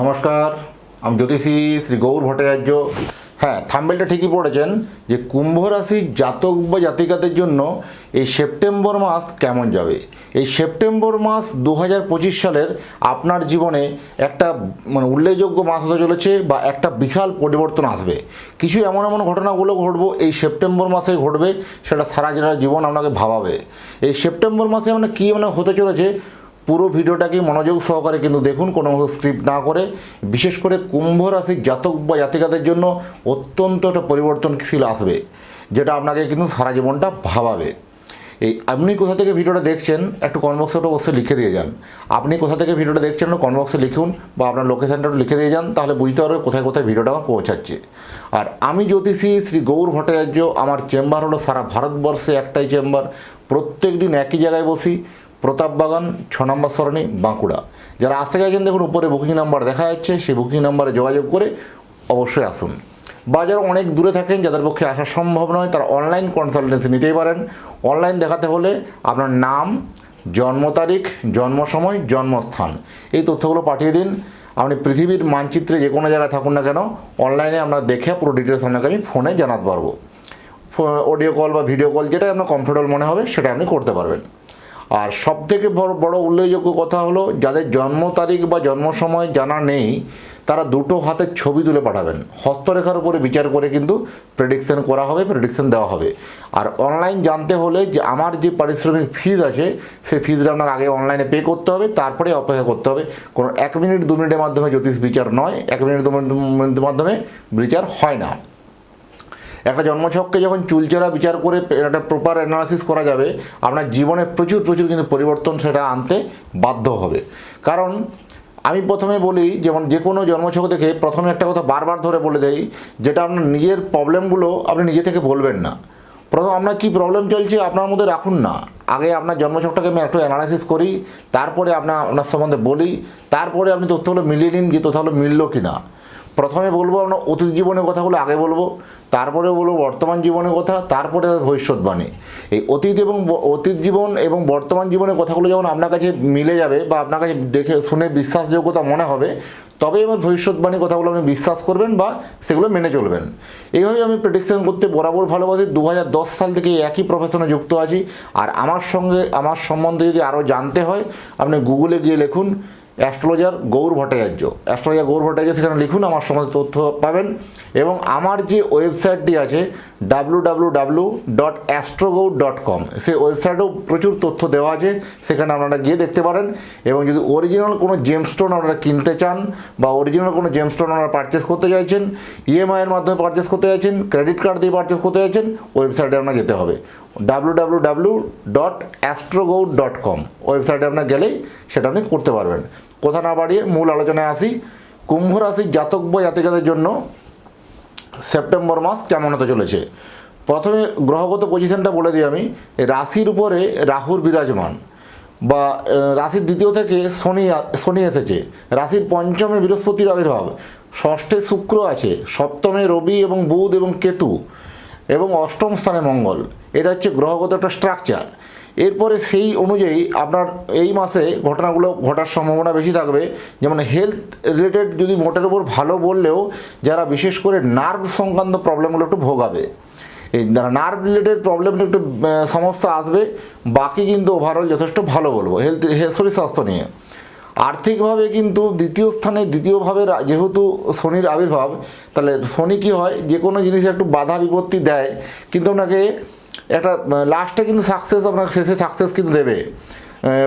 নমস্কার, আমি জ্যোতিষী শ্রী গৌর ভট্টাচার্য। হ্যাঁ থাম্বেলটা ঠিকই পড়েছেন যে কুম্ভ রাশির জাতক বা জাতিকাদের জন্য এই সেপ্টেম্বর মাস কেমন যাবে? এই সেপ্টেম্বর মাস দু হাজার পঁচিশ সালের আপনার জীবনে একটা মানে উল্লেখযোগ্য মাস হতে চলেছে বা একটা বিশাল পরিবর্তন আসবে। কিছু এমন এমন ঘটনাগুলো ঘটবো, এই সেপ্টেম্বর মাসে ঘটবে, সেটা সারা জীবন আপনাকে ভাবাবে। এই সেপ্টেম্বর মাসে মানে কী মানে হতে চলেছে? পুরো ভিডিওটাকে মনোযোগ সহকারে কিন্তু দেখুন, কোনো স্ক্রিপ্ট না করে। বিশেষ করে কুম্ভ রাশির জাতক বা জাতিকাদের জন্য অত্যন্ত একটা পরিবর্তনশীল আসবে, যেটা আপনাকে কিন্তু সারা জীবনটা ভাবাবে। এই আপনি কোথা থেকে ভিডিওটা দেখছেন, একটু কনবক্সে অবশ্যই লিখে দিয়ে যান। আপনি কোথা থেকে ভিডিওটা দেখছেন কনবক্সে লিখুন বা আপনার লোকেশানটা লিখে দিয়ে যান, তাহলে বুঝতে পারবে কোথায় কোথায় ভিডিওটা আমার পৌঁছাচ্ছে। আর আমি জ্যোতিষী শ্রী গৌর ভট্টাচার্য, আমার চেম্বার হলো সারা ভারতবর্ষে একটাই চেম্বার প্রত্যেক দিন একই জায়গায় বসি প্রতাপ বাগান ছ নম্বর সরণি, বাঁকুড়া। যারা আসতে চাইছেন দেখুন, উপরে বুকিং নাম্বার দেখা যাচ্ছে, সেই বুকিং নাম্বারে যোগাযোগ করে অবশ্যই আসুন। বা যারা অনেক দূরে থাকেন, যাদের পক্ষে আসা সম্ভব নয়, তারা অনলাইন কনসালটেন্সি নিতেই পারেন। অনলাইন দেখাতে হলে আপনার নাম, জন্ম তারিখ, জন্ম সময়, জন্মস্থান, এই তথ্যগুলো পাঠিয়ে দিন। আপনি পৃথিবীর মানচিত্রে যে কোনো জায়গায় থাকুন না কেন অনলাইনে আপনার দেখে পুরো ডিটেলস আপনাকে আমি ফোনে জানাতে পারব। অডিও কল বা ভিডিও কল যেটাই আপনার কমফোর্টেবল মনে হবে, সেটা আপনি করতে পারবেন। আর সব থেকে বড় বড় উল্লেখযোগ্য কথা হলো, যাদের জন্ম তারিখ বা জন্ম সময় জানা নেই, তারা দুটো হাতের ছবি তুলে পাঠাবেন। হস্তরেখার উপরে বিচার করে কিন্তু প্রেডিকশন করা হবে প্রেডিকশন দেওয়া হবে। আর অনলাইন জানতে হলে যে আমার যে পারিশ্রমিক ফিজ আছে, সেই ফিজটা আপনাকে আগে অনলাইনে পে করতে হবে, তারপরে অপেক্ষা করতে হবে। কোনো এক মিনিট দু মিনিটের মাধ্যমে জ্যোতিষ বিচার নয়, এক মিনিট দু মিনিটের মাধ্যমে বিচার হয় না। একটা জন্মছককে যখন চুলচেরা বিচার করে একটা প্রপার অ্যানালাইসিস করা যাবে, আপনার জীবনে প্রচুর প্রচুর কিন্তু পরিবর্তন সেটা আনতে বাধ্য হবে। কারণ আমি প্রথমে বলি, যেমন যে কোনো জন্মছক দেখে প্রথমে একটা কথা বারবার ধরে বলে দেই, যেটা আপনার নিজের প্রবলেমগুলো আপনি নিজে থেকে বলবেন না। প্রথম আপনার কী প্রবলেম চলছে আপনার মধ্যে রাখুন না। আগে আপনার জন্মছকটাকে আমি একটু অ্যানালাইসিস করি, তারপরে আপনার আপনার সম্বন্ধে বলি, তারপরে আপনি তথ্যগুলো মিলিয়ে নিন যে তথ্যগুলো মিললো কি না প্রথমে বলব আমরা অতীত জীবনের কথাগুলো আগে বলব, তারপরে বলব বর্তমান জীবনের কথা, তারপরে ভবিষ্যৎবাণী এই অতীত এবং অতীত জীবন এবং বর্তমান জীবনের কথাগুলো যখন আপনার কাছে মিলে যাবে বা আপনার কাছে দেখে শুনে বিশ্বাসযোগ্যতা মনে হবে, তবে আমার ভবিষ্যৎবাণী কথাগুলো আপনি বিশ্বাস করবেন বা সেগুলো মেনে চলবেন। এইভাবে আমি প্রেডিকশন করতে বরাবর ভালোবাসি। দু হাজার দশ সাল থেকে একই প্রফেশনে যুক্ত আছি। আর আমার সঙ্গে, আমার সম্বন্ধে যদি আরও জানতে হয়, আপনি গুগলে গিয়ে লিখুন অ্যাস্ট্রোলজার গৌর ভট্টাচার্য। অ্যাস্ট্রোলজার গৌর ভট্টাচার্য সেখানে লিখুন, আমার সম্বন্ধে তথ্য পাবেন। এবং আমার যে ওয়েবসাইটটি আছে W W W dot astrogour dot com সেই ওয়েবসাইটেও প্রচুর তথ্য দেওয়া আছে, সেখানে আপনারা গিয়ে দেখতে পারেন। এবং যদি অরিজিনাল কোনো জেমস্টোন আপনারা কিনতে চান, বা অরিজিনাল কোনো জেমস্টোন আপনারা পারচেস করতে চাইছেন ইএমআইয়ের মাধ্যমে পারচেস করতে চাইছেন ক্রেডিট কার্ড দিয়ে পারচেস করতে চাইছেন, ওয়েবসাইটে আপনার যেতে হবে। W W W dot astrogour dot com ওয়েবসাইটে আপনার গেলেই সেটা আপনি করতে পারবেন। কথা না বাড়িয়ে মূল আলোচনায় আসি। কুম্ভ রাশির জাতক বা জাতিকাদের জন্য সেপ্টেম্বর মাস কেমন হতে চলেছে? প্রথমে গ্রহগত পজিশনটা বলে দিই আমি। রাশির উপরে রাহুর বিরাজমান বা রাশির দ্বিতীয় থেকে শনি শনি এসেছে। রাশির পঞ্চমে বৃহস্পতির আবির্ভাব। ষষ্ঠে শুক্র আছে। সপ্তমে রবি এবং বুধ এবং কেতু এবং অষ্টম স্থানে মঙ্গল। এটা হচ্ছে গ্রহগত একটা স্ট্রাকচার এরপরে সেই অনুযায়ী আপনার এই মাসে ঘটনাগুলো ঘটার সম্ভাবনা বেশি থাকবে। যেমন হেলথ রিলেটেড যদি মোটের উপর ভালো বললেও যারা বিশেষ করে নার্ভ সংক্রান্ত প্রবলেমগুলো একটু ভোগাবে। এই যারা নার্ভ রিলেটেড প্রবলেম একটু সমস্যা আসবে, বাকি কিন্তু ওভারঅল যথেষ্ট ভালো বলব। হেলথ শরীর স্বাস্থ্য নিয়ে। আর্থিকভাবে কিন্তু দ্বিতীয় স্থানে দ্বিতীয়ভাবে যেহেতু শনির আবির্ভাব, তাহলে শনি কী হয়? যে কোনো জিনিসে একটু বাধা বিপত্তি দেয়, কিন্তু আপনাকে একটা লাস্টে কিন্তু সাকসেস আপনার শেষে সাকসেস কিন্তু দেবে।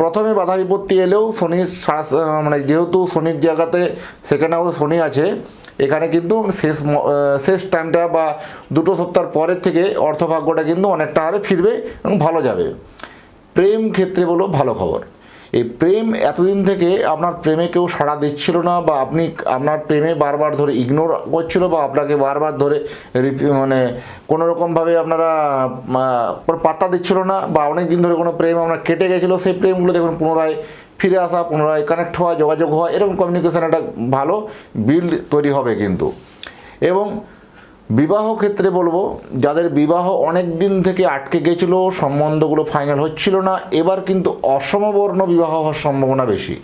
প্রথমে বাধা বিপত্তি এলেও শনির মানে যেহেতু শনির জায়গাতে হাউস শনি আছে, এখানে কিন্তু শেষ শেষ টাইমটা বা দুটো সপ্তাহ পরের থেকে অর্থভাগ্যটা কিন্তু অনেকটা হারে ফিরবে এবং ভালো যাবে। প্রেম ক্ষেত্রে বলো ভালো খবর। এই প্রেম এতদিন থেকে আপনার প্রেমে কেউ সাড়া দিচ্ছিল না বা আপনি আপনার প্রেমে বারবার ধরে ইগনোর করছিল বা আপনাকে বারবার ধরে মানে কোনো রকমভাবে আপনারা পাত্তা দিচ্ছিল না বা অনেক দিন ধরে কোনো প্রেম আপনার কেটে গেছিল, সেই প্রেমগুলো দেখুন পুনরায় ফিরে আসা, পুনরায় কানেক্ট হওয়া, যোগাযোগ হওয়া, এরকম কমিউনিকেশান একটা ভালো বিল্ড তৈরি হবে কিন্তু। এবং বিবাহ ক্ষেত্রে বলব, যাদের বিবাহ অনেক দিন থেকে আটকে গেছিল, সম্বন্ধগুলো ফাইনাল হচ্ছিল না, এবার কিন্তু অসমবর্ণ বিবাহ হওয়ার সম্ভাবনা বেশি।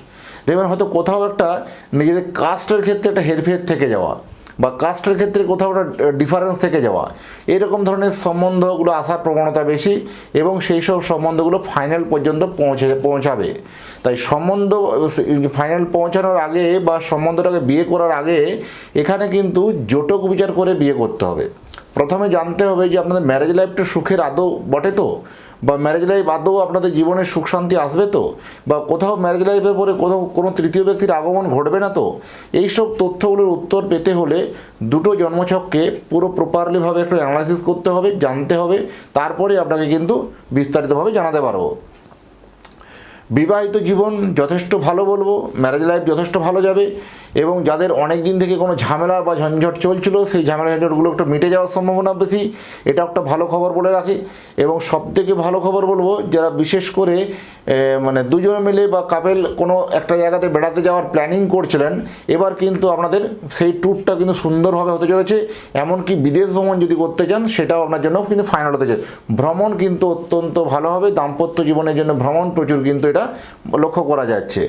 দেখবেন হয়তো কোথাও একটা নিজেদের কাস্টের ক্ষেত্রে একটা হেরফের থেকে যাওয়া। বা কাস্টের ক্ষেত্রে কোথাও একটা ডিফারেন্স থেকে যাওয়া। এরকম ধরনের সম্বন্ধগুলো আসার প্রবণতা বেশি এবং সেই সব সম্বন্ধগুলো ফাইনাল পর্যন্ত পৌঁছে, পৌঁছাবে। তাই সম্বন্ধ ফাইনাল পৌঁছানোর আগে বা সম্বন্ধটাকে বিয়ে করার আগে এখানে কিন্তু জোটক বিচার করে বিয়ে করতে হবে। প্রথমে জানতে হবে যে আপনাদের ম্যারেজ লাইফটা সুখের আদৌ বটে তো? বা ম্যারেজ লাইফ আদৌ আপনাদের জীবনে সুখ শান্তি আসবে তো? বা কোথাও ম্যারেজ লাইফের পরে কোথাও কোনো তৃতীয় ব্যক্তির আগমন ঘটবে না তো? এইসব তথ্যগুলোর উত্তর পেতে হলে দুটো জন্মছককে পুরো প্রপারলিভাবে একটু অ্যানালাইসিস করতে হবে, জানতে হবে। তারপরে আপনাকে কিন্তু বিস্তারিতভাবে জানাতে পারব। বিবাহিত জীবন যথেষ্ট ভালো বলব ম্যারেজ লাইফ যথেষ্ট ভালো যাবে। এবং যাদের অনেক দিন থেকে কোনো ঝামেলা বা ঝঞ্ঝট চলছিল, সেই ঝামেলা ঝঞ্ঝটগুলো একটু মিটে যাওয়ার সম্ভাবনা বেশি। এটা একটা ভালো খবর বলে রাখি। এবং সবথেকে ভালো খবর বলব, যারা বিশেষ করে মানে দুজন মিলে বা কাপেল কোনো একটা জায়গাতে বেড়াতে যাওয়ার প্ল্যানিং করছিলেন, এবার কিন্তু আপনাদের সেই ট্যুরটা কিন্তু সুন্দরভাবে হতে চলেছে। এমনকি বিদেশ ভ্রমণ যদি করতে চান, সেটাও আপনার জন্য কিন্তু ফাইনাল হতে চলেছে। ভ্রমণ কিন্তু অত্যন্ত ভালো হবে, দাম্পত্য জীবনের জন্য ভ্রমণ প্রচুর কিন্তু এটা লক্ষ্য করা যাচ্ছে।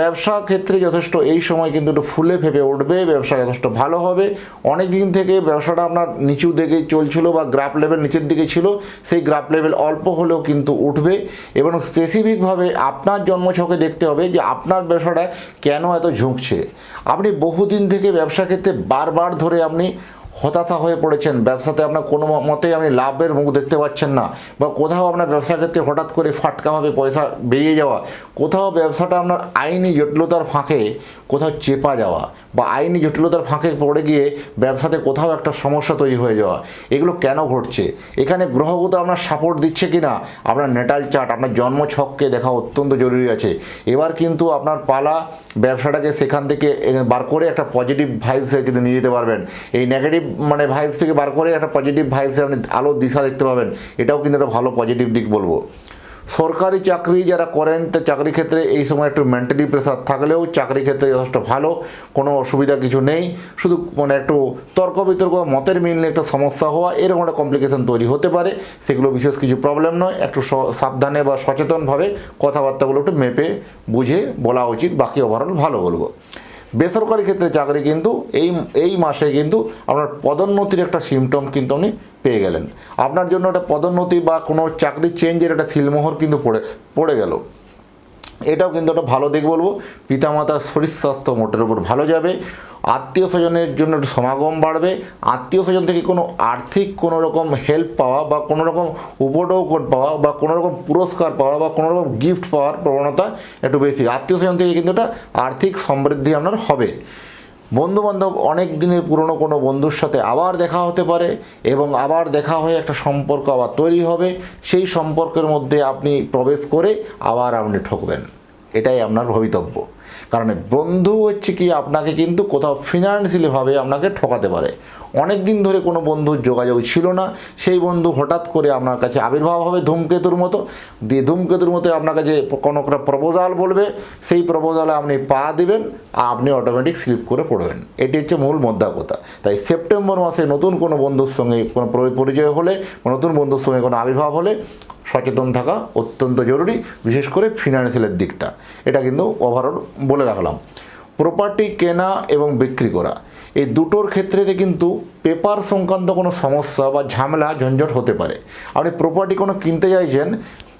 ব্যবসা ক্ষেত্রে যথেষ্ট এই সময় কিন্তু একটু ফুলে ফেপে উঠবে, ব্যবসা যথেষ্ট ভালো হবে। অনেক দিন থেকে ব্যবসাটা আপনার নিচু দিকে চলছিল বা গ্রাফ লেভেল নিচের দিকে ছিল, সেই গ্রাফ লেভেল অল্প হলেও কিন্তু উঠবে এবং স্পেসিফিকভাবে আপনার জন্মছকে দেখতে হবে যে আপনার ব্যবসাটা কেন এত ঝুঁকছে। আপনি বহুদিন থেকে ব্যবসা ক্ষেত্রে বারবার ধরে আপনি হতাশা হয়ে পড়েছেন, ব্যবসাতে আপনার কোনো মতেই আপনি লাভের মুখ দেখতে পাচ্ছেন না বা কোথাও আপনার ব্যবসা ক্ষেত্রে হঠাৎ করে ফাটকাভাবে পয়সা বেরিয়ে যাওয়া, কোথাও ব্যবসাটা আপনার আইনি জটিলতার ফাঁকে কোথাও চেপা যাওয়া বা আইনি জটিলতার ফাঁকে পড়ে গিয়ে ব্যবসাতে কোথাও একটা সমস্যা তৈরি হয়ে যাওয়া, এগুলো কেন ঘটছে? এখানে গ্রহগত আপনার সাপোর্ট দিচ্ছে কি না আপনার নেটাল চার্ট আপনার জন্ম ছককে দেখা অত্যন্ত জরুরি আছে। এবার কিন্তু আপনার পালা ব্যবসাটাকে সেখান থেকে বার করে একটা পজিটিভ ভাইবসে কিন্তু নিয়ে যেতে পারবেন। এই নেগেটিভ মানে ভাইবস থেকে বার করে একটা পজিটিভ ভাইবসে আপনি আলো দিশা দেখতে পাবেন। এটাও কিন্তু একটা ভালো পজিটিভ দিক বলব। সরকারি চাকরি যারা করেন, তা চাকরি ক্ষেত্রে এই সময় একটু মেন্টালি প্রেশার থাকলেও চাকরি ক্ষেত্রে যথেষ্ট ভালো, কোনো অসুবিধা কিছু নেই। শুধু মানে একটু তর্ক বিতর্ক মতের মিল নিয়ে একটা সমস্যা হওয়া, এরকম একটা কমপ্লিকেশন তৈরি হতে পারে। সেগুলো বিশেষ কিছু প্রবলেম নয়। একটু সাবধানে বা সচেতনভাবে কথাবার্তাগুলো একটু মেপে, বুঝে বলা উচিত। বাকি ওভারঅল ভালো বলব। বেসরকারি ক্ষেত্রে চাকরি কিন্তু এই এই মাসে কিন্তু আপনার পদোন্নতির একটা সিমটম কিন্তু আপনি পেয়ে গেলেন। আপনার জন্য একটা পদোন্নতি বা কোনো চাকরি চেঞ্জের একটা সিলমোহর কিন্তু পড়ে পড়ে গেল। এটাও কিন্তু একটা ভালো দিক বলব। পিতামাতার শরীর স্বাস্থ্য মোটের উপর ভালো যাবে। আত্মীয় স্বজনের জন্য একটু সমাগম বাড়বে। আত্মীয় স্বজন থেকে কোনো আর্থিক কোনো রকম হেল্প পাওয়া বা কোনো রকম উপটৌকন পাওয়া বা কোনো রকম পুরস্কার পাওয়া বা কোনো রকম গিফট পাওয়ার প্রবণতা একটু বেশি। আত্মীয় স্বজন থেকে কিন্তু একটা আর্থিক সমৃদ্ধি আপনার হবে। বন্ধু বান্ধব অনেক দিনের পুরনো কোনো বন্ধুর সাথে আবার দেখা হতে পারে এবং আবার দেখা হয়ে একটা সম্পর্ক আবার তৈরি হবে, সেই সম্পর্কের মধ্যে আপনি প্রবেশ করে আবার আপনি ঠকবেন। এটাই আপনার ভবিতব্য। কারণ বন্ধু হচ্ছে কি, আপনাকে কিন্তু কোথাও ফিনান্সিয়ালিভাবে আপনাকে ঠকাতে পারে। অনেক দিন ধরে কোনো বন্ধুর যোগাযোগ ছিল না, সেই বন্ধু হঠাৎ করে আপনার কাছে আবির্ভাব হবে ধূমকেতুর মতো। দিয়ে ধূমকেতুর মতো আপনার কাছে কোনো একটা প্রপোজাল বলবে, সেই প্রপোজালে আপনি পা দিবেন আর আপনি অটোমেটিক স্লিপ করে পড়বেন। এটি হচ্ছে মূল মোদ্দা কথা। তাই সেপ্টেম্বর মাসে নতুন কোনো বন্ধুর সঙ্গে কোনো পরিচয় হলে নতুন বন্ধুর সঙ্গে কোনো আবির্ভাব হলে সচেতন থাকা অত্যন্ত জরুরি, বিশেষ করে ফিনান্সিয়ালের দিকটা। এটা কিন্তু ওভারঅল বলে রাখলাম। প্রপার্টি কেনা এবং বিক্রি করা, এই দুটোর ক্ষেত্রেতে কিন্তু পেপার সংক্রান্ত কোনো সমস্যা বা ঝামেলা, ঝঞ্ঝট হতে পারে। আপনি প্রপার্টি কোনো কিনতে চাইছেন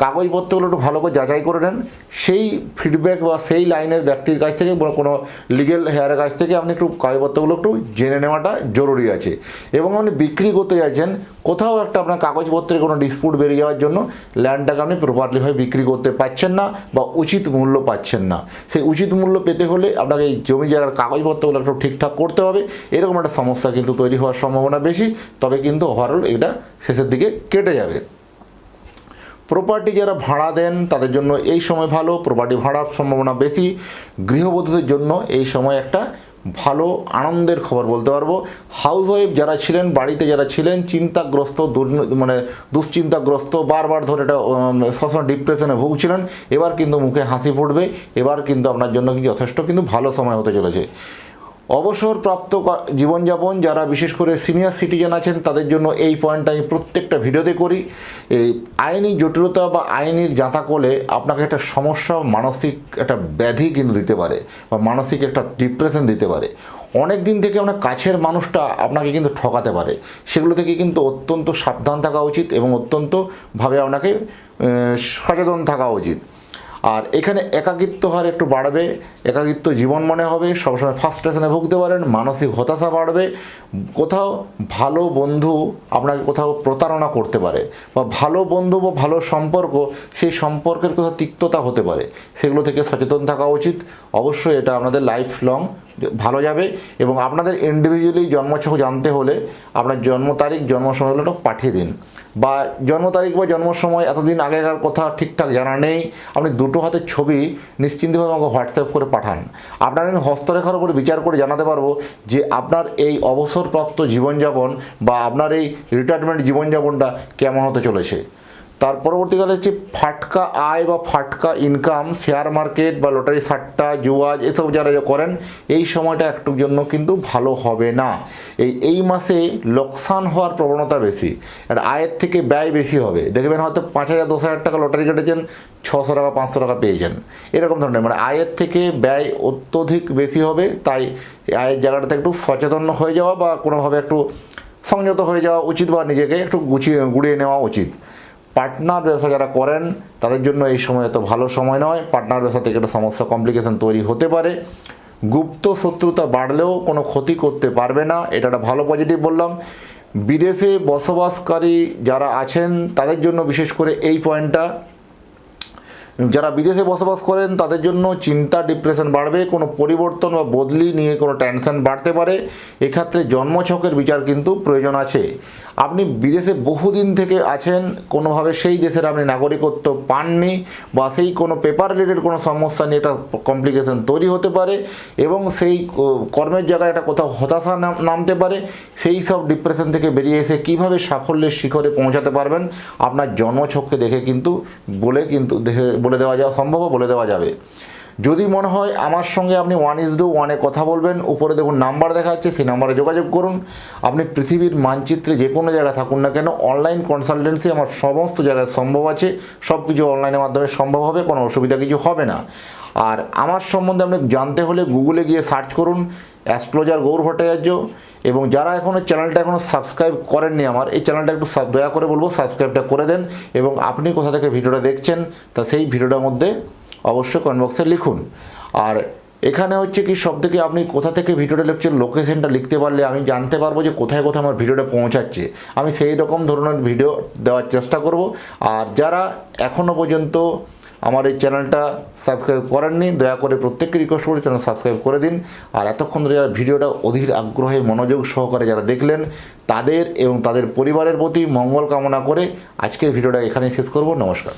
কাগজপত্রগুলো একটু ভালো করে যাচাই করে নেন। সেই ফিডব্যাক বা সেই লাইনের ব্যক্তির কাছ থেকে কোনো লিগেল হেয়ারের কাছ থেকে আপনি একটু কাগজপত্রগুলো একটু জেনে নেওয়াটা জরুরি আছে। এবং আপনি বিক্রি করতে চাইছেন কোথাও একটা আপনার কাগজপত্রে কোনো ডিসপুট বেরিয়ে যাওয়ার জন্য ল্যান্ডটাকে আপনি প্রপারলিভাবে বিক্রি করতে পারছেন না বা উচিত মূল্য পাচ্ছেন না। সেই উচিত মূল্য পেতে হলে আপনাকে এই জমি জায়গার কাগজপত্রগুলো একটু ঠিকঠাক করতে হবে। এরকম একটা সমস্যা কিন্তু তৈরি হওয়ার সম্ভাবনা বেশি, তবে কিন্তু ওভারঅল এটা শেষের দিকে কেটে যাবে। প্রপার্টি যারা ভাড়া দেন, তাদের জন্য এই সময় ভালো প্রপার্টি ভাড়ার সম্ভাবনা বেশি। গৃহবধূদের জন্য এই সময় একটা ভালো, আনন্দের খবর বলতে পারব। হাউস ওয়াইফ যারা ছিলেন, বাড়িতে যারা ছিলেন, চিন্তাগ্রস্ত মানে দুশ্চিন্তাগ্রস্ত, বারবার ধরে এটা সবসময় ডিপ্রেশনে ভুগছিলেন। এবার কিন্তু মুখে হাসি ফুটবে। এবার কিন্তু আপনার জন্য যথেষ্ট, কিন্তু ভালো সময় হতে চলেছে। অবসরপ্রাপ্ত জীবনযাপন, যারা বিশেষ করে সিনিয়র সিটিজেন আছেন, তাদের জন্য এই পয়েন্টটা আমি প্রত্যেকটা ভিডিওতে করি। এই আইনি জটিলতা বা আইনের জাঁতাকলে আপনাকে একটা সমস্যা মানসিক একটা ব্যাধি কিন্তু দিতে পারে বা মানসিক একটা ডিপ্রেশন দিতে পারে। অনেক দিন থেকে আপনার কাছের মানুষটা আপনাকে কিন্তু ঠকাতে পারে। সেগুলো থেকে কিন্তু অত্যন্ত সাবধান থাকা উচিত এবং অত্যন্তভাবে আপনাকে সচেতন থাকা উচিত। আর এখানে একাকিত্ব হার একটু বাড়বে, একাকিত্ব জীবন মনে হবে, সবসময় ফার্স্টেশনে ভুগতে পারেন, মানসিক হতাশা বাড়বে, কোথাও ভালো বন্ধু আপনাকে কোথাও প্রতারণা করতে পারে বা ভালো বন্ধু বা ভালো সম্পর্ক, সেই সম্পর্কের কোথাও তিক্ততা হতে পারে। সেগুলো থেকে সচেতন থাকা উচিত। অবশ্যই এটা আপনাদের লাইফ লং ভালো যাবে এবং আপনাদের ইন্ডিভিজুয়ালি জন্মছক জানতে হলে আপনার জন্ম তারিখ, জন্ম পাঠিয়ে দিন। বা জন্ম তারিখ বা জন্ম সময় এতদিন আগেকার কথা ঠিকঠাক জানা নেই, আপনি দুটো হাতের ছবি নিশ্চিন্তভাবে আমাকে হোয়াটসঅ্যাপ করে পাঠান। আপনার আমি হস্তরেখার উপর বিচার করে জানাতে পারব যে আপনার এই অবসরপ্রাপ্ত জীবনযাপন বা আপনার এই রিটায়ারমেন্ট জীবনযাপনটা কেমন হতে চলেছে। তার পরবর্তীকালে হচ্ছে ফাটকা আয় বা ফাটকা ইনকাম শেয়ার মার্কেট বা লটারি সাট্টা, জুয়াজ এসব যারা যা করেন, এই সময়টা একটুর জন্য কিন্তু ভালো হবে না। এই এই মাসে লোকসান হওয়ার প্রবণতা বেশি, আর আয়ের থেকে ব্যয় বেশি হবে। দেখবেন হয়তো পাঁচ হাজার, দশ হাজার টাকা লটারি কেটেছেন, ছশো টাকা, পাঁচশো টাকা পেয়েছেন। এরকম ধরনের মানে আয়ের থেকে ব্যয় অত্যধিক বেশি হবে, তাই আয়ের জায়গাটাতে একটু সচেতন হয়ে যাওয়া বা কোনোভাবে একটু সংযত হয়ে যাওয়া উচিত বা নিজেকে একটু গুছিয়ে, গুড়িয়ে নেওয়া উচিত। পার্টনার ব্যবসা যারা করেন, তাদের জন্য এই সময় এত ভালো সময় নয়। পার্টনার ব্যবসা থেকে একটা সমস্যা কমপ্লিকেশন তৈরি হতে পারে। গুপ্ত শত্রুতা বাড়লেও কোনো ক্ষতি করতে পারবে না। এটা একটা ভালো পজিটিভ বললাম। বিদেশে বসবাসকারী যারা আছেন, তাদের জন্য বিশেষ করে এই পয়েন্টটা যারা বিদেশে বসবাস করেন, তাদের জন্য চিন্তা ডিপ্রেশন বাড়বে, কোনো পরিবর্তন বা বদলি নিয়ে কোনো টেনশন বাড়তে পারে। এক্ষেত্রে জন্মছকের বিচার কিন্তু প্রয়োজন আছে। আপনি বিদেশে বহুদিন থেকে আছেন, কোনোভাবে সেই দেশের আপনি নাগরিকত্ব পাননি বা সেই কোনো পেপার রিলেটেড কোনো সমস্যা নিয়ে একটা কমপ্লিকেশন তৈরি হতে পারে এবং সেই কর্মের জায়গায় একটা কোথাও হতাশা নামতে পারে, সেই সব ডিপ্রেশন থেকে বেরিয়ে এসে কীভাবে সাফল্যের শিখরে পৌঁছাতে পারবেন, আপনার জন্মছককে দেখে কিন্তু বলে কিন্তু দেখে বলে দেওয়া যাওয়া সম্ভব বলে দেওয়া যাবে। যদি মনে হয় আমার সঙ্গে আপনি ওয়ান ইজ ডু ওয়ানে কথা বলবেন, উপরে দেখুন নাম্বার দেখা যাচ্ছে, সেই নাম্বারে যোগাযোগ করুন। আপনি পৃথিবীর মানচিত্রে যে কোনো জায়গায় থাকুন না কেন অনলাইন কনসালটেন্সি আমার সমস্ত জায়গায় সম্ভব আছে সব কিছু অনলাইনের মাধ্যমে সম্ভব হবে, কোনো অসুবিধা কিছু হবে না। আর আমার সম্বন্ধে আপনি জানতে হলে গুগলে গিয়ে সার্চ করুন অ্যাস্ট্রোলজার গৌর ভট্টাচার্য, এবং যারা এখনও চ্যানেলটা এখনও সাবস্ক্রাইব করেননি আমার, এই চ্যানেলটা একটু দয়া করে বলব সাবস্ক্রাইবটা করে দেন, এবং আপনি কোথা থেকে ভিডিওটা দেখছেন, তা সেই ভিডিওটার মধ্যে অবশ্যই কমেন্ট বক্সে লিখুন। আর এখানে হচ্ছে কি সব থেকে আপনি কোথা থেকে ভিডিওটা লিখছেন লোকেশনটা লিখতে পারলে আমি জানতে পারব যে কোথায় কোথায় আমার ভিডিওটা পৌঁছাচ্ছে। আমি সেই রকম ধরনের ভিডিও দেওয়ার চেষ্টা করব। আর যারা এখনও পর্যন্ত আমার এই চ্যানেলটা সাবস্ক্রাইব করেননি, দয়া করে প্রত্যেককে রিকোয়েস্ট করি চ্যানেল সাবস্ক্রাইব করে দিন। আর এতক্ষণ ধরে যারা ভিডিওটা অধীর আগ্রহে মনোযোগ সহকারে যারা দেখলেন, তাদের এবং তাদের পরিবারের প্রতি মঙ্গল কামনা করে আজকের ভিডিওটা এখানেই শেষ করব। নমস্কার।